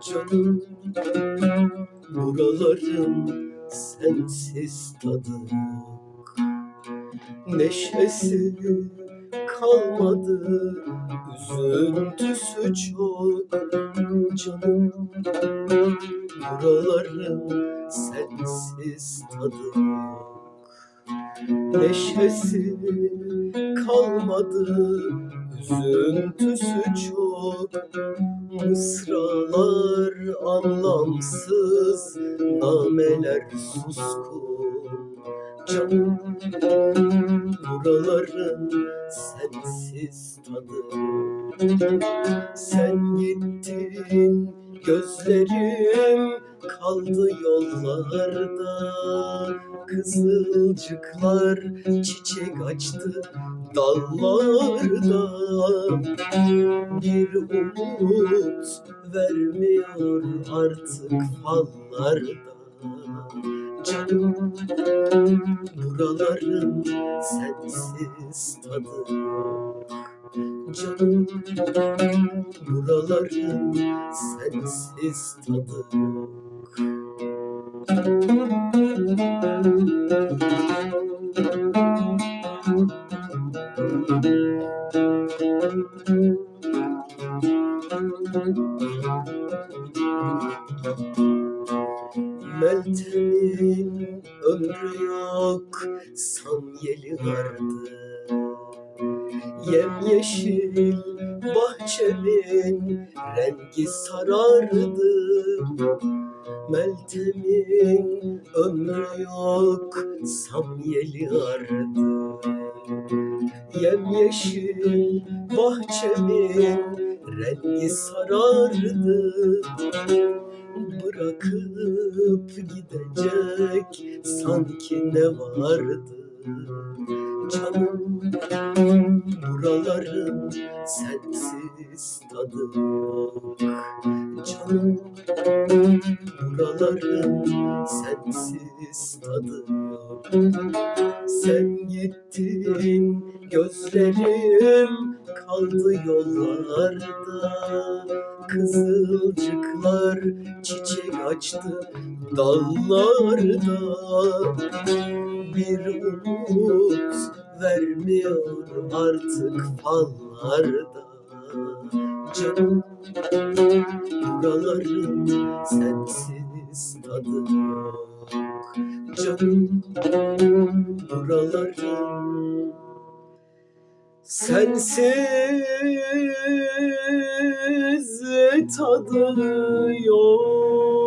Canım buraların sensiz tadı Neşesi kalmadı üzüntüsü çok. Canım buraların sensiz tadı Neşesi kalmadı üzüntüsü çok Mısralar anlamsız, nameler suskun. Canım buraların sensiz tadı Sen gittin gözlerim kaldı yollarda. Kızılcıklar çiçek açtı dallarda. Bir umut vermiyor artık fallarda. Canım buraların sensiz tadı Canım buraların sensiz tadı Meltem'in ömrü yok, Sanyeli vardı. Yemyeşil bahçemin rengi sarardı. Meltem'in ömrü yok, Samyeli vardı. Yemyeşil bahçemin rengi sarardı Bırakıp gidecek sanki ne vardı Canım buraların sensiz tadı yok. Canım buraların sensiz tadı yok. Sen gittin gözlerim kaldı yollarda. Kızılcıklar çiçek açtı dallarda. Bir umut vermiyor artık fallarda. Canım buraların sensiz tadı yok. Canım buraların sensiz tadı yok.